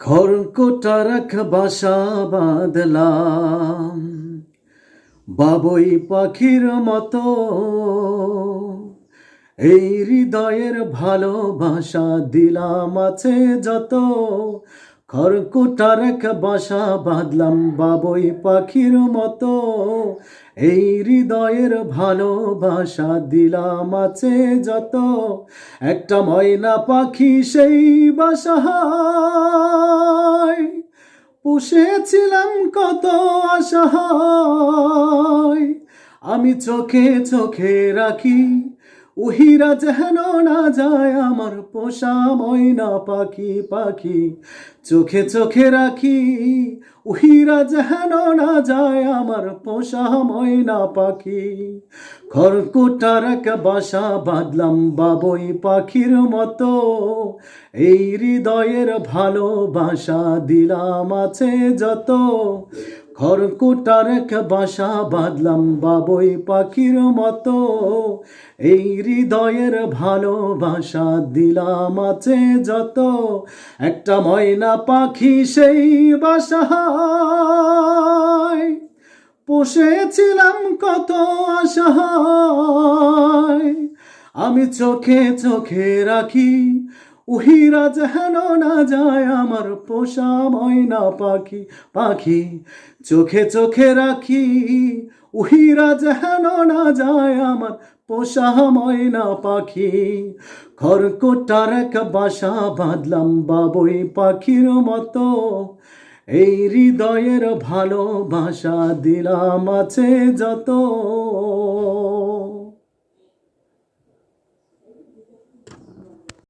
খড়কোটার এক বাসা বাঁধলাম। বাবই পাখির মতো, এই হৃদয়ের ভালোবাসা দিলাম আছে যত। খড়কুটার এক বাসা বাঁধলাম বাবই পাখির মতো, এই হৃদয়ের ভালোবাসা দিলাম আছে যত। একটা ময়না পাখি সেই বাসায় পুষেছিলাম কত আশা আমি চোখে চোখে রাখি উহিরা যেন না যায় আমার পোষা ময়না পাখি পাখি। চোখে চোখে রাখি, উহিরা যেন না যায় আমার পোষা ময়না পাখি। খড়কুটার এক বাসা বাঁধলাম বাবুই পাখির মতো। এই হৃদয়ের ভালোবাসা দিলাম আছে যত। খড়কুটার এক বাসা বাঁধলাম বাবুই পাখির মতো। এই হৃদয়ের ভালোবাসা দিলাম আছে যত। একটা ময়না পাখি সেই বাসা পুষেছিলাম কত আশায়। আমি চোখে চোখে রাখি উহিরা যেন না যায় আমার পোষা ময়না পাখি পাখি। চোখে চোখে রাখি, উহিরা যেন না যায় আমার পোষা ময়না পাখি। খড়কুটার এক বাসা বাঁধলাম বাবুই পাখির মতো। এই হৃদয়ের ভালোবাসা দিলাম আছে যত।